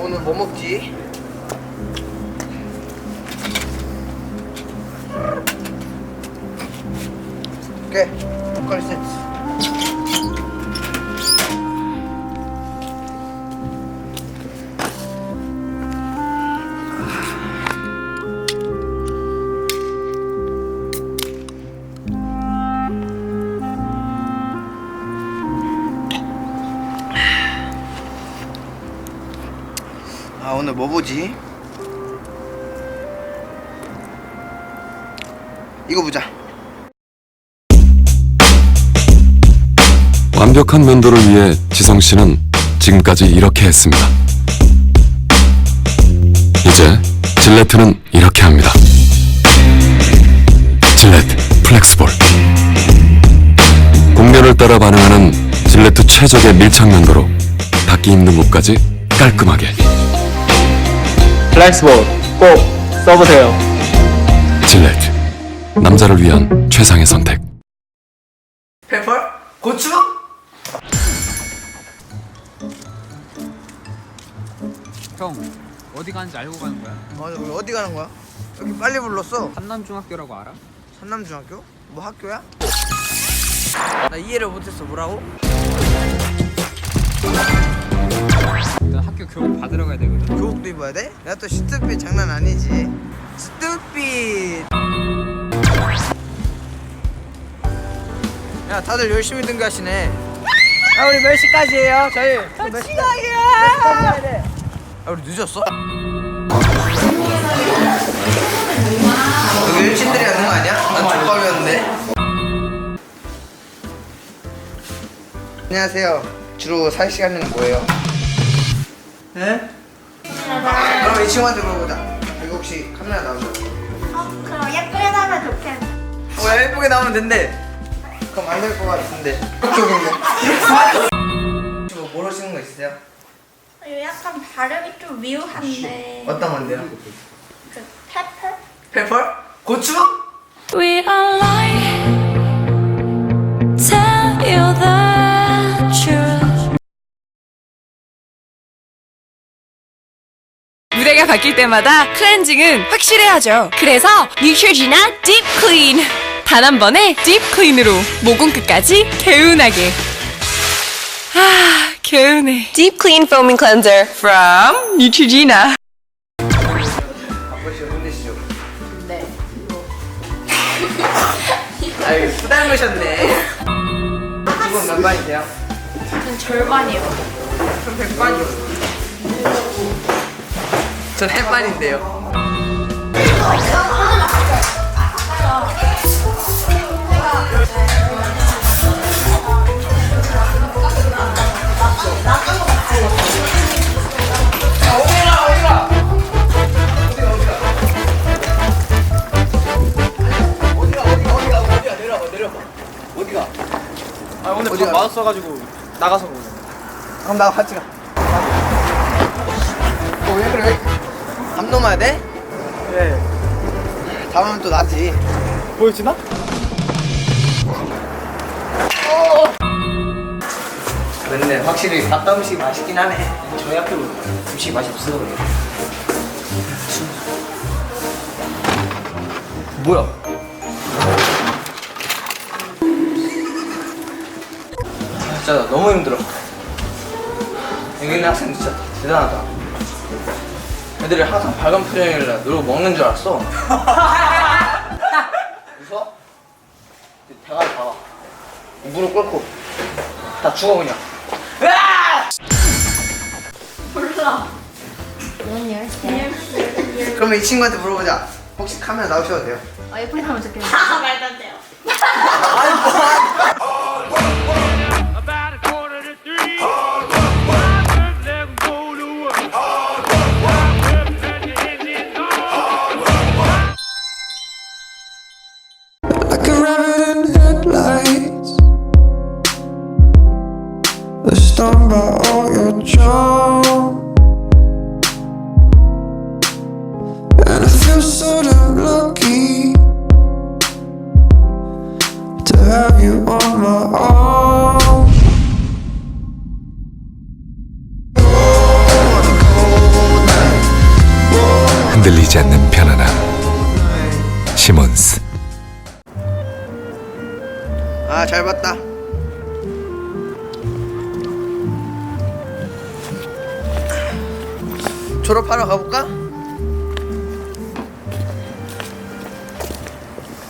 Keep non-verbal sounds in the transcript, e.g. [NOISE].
오늘 뭐 먹지? 오케이 포카리 세트 오늘 뭐 보지? 이거 보자 완벽한 면도를 위해 지성 씨는 지금까지 이렇게 했습니다. 이제 질레트는 이렇게 합니다. 질레트 플렉스볼. 공면을 따라 반응하는 질레트 최적의 밀착 면도로 닿기 힘든 곳까지 깔끔하게. 플렉스볼 꼭 써보세요. 질레트. 남자를 위한 최상의 선택. 페퍼? 고추? 형 어디 가는지 알고 가는 거야? 맞아 우리 어디 가는 거야? 여기 빨리 불렀어 한남중학교라고 알아? 산남중학교? 뭐 학교야? 나 이해를 못했어 뭐라고? 나 학교 교복 받으러 가야 되거든. 교복도 입어야 돼? 내가 또 시트핏 장난 아니지. 시트핏. 야 다들 열심히 등교하시네. 아 우리 몇 시까지예요? 저희 몇 시까지야 아 우리 늦었어? 여기 일진들이 하는 거 아니야? 난 족밥이었는데. 안녕하세요 주로 살 시간은 뭐예요? 네? 그럼 이 친구한테 물어보자. 이거 혹시 카메라 나오죠? 어, 그럼 예쁘게 나면 좋겠네. 어, 예쁘게 나오면 된대. 그럼 안 될 것 같은데. 그쪽인데. 뭐 [LAUGHS] 모르시는 거 있으세요? 이거 약간 발음이 좀 미우한데. 어떤 건데요? 그 페퍼? 페퍼? 고추? We are lying. 바뀔 때마다 클렌징은 확실해야죠. 그래서 뉴트리지나 딥 클린. 단 한 번에 딥 클린으로 모공 끝까지 개운하게. 아, 개운해. 딥 클린 foaming cleanser from? 네. 아유, 수 닮으셨네. 지금 몇 반이세요? 전 절반이요. 전 100반이요. 전 햇반인데요. 아 오늘? 밥 맞았어가지고 나가서 그래. 그럼 나랑 같이 가. 어, 왜 그래? 담 넘어야 돼? 예. 담으면 또 나지. 보여지나? 근데 확실히 밥다 음식이 맛있긴 하네. 저희 학교 음식 맛이 없어. 뭐야? 진짜 나 너무 힘들어. 여기 있는 학생 진짜 대단하다. 애들이 항상 밝은 표정이라 누르고 먹는 줄 알았어. 웃어? 대가리 봐봐. 무릎 꿇고 다 죽어 그냥. 그러면 이 친구한테 물어보자. 혹시 카메라 나오셔도 돼요? 어, 예쁘게 나면 좋겠네. 아, [LAUGHS] 말도 안 돼요. About They're stung by all your charm. And I feel so damn lucky to have you on my arm. 흔들리지 않는 편안함 시몬스 아 잘 봤다 졸업하러 가볼까?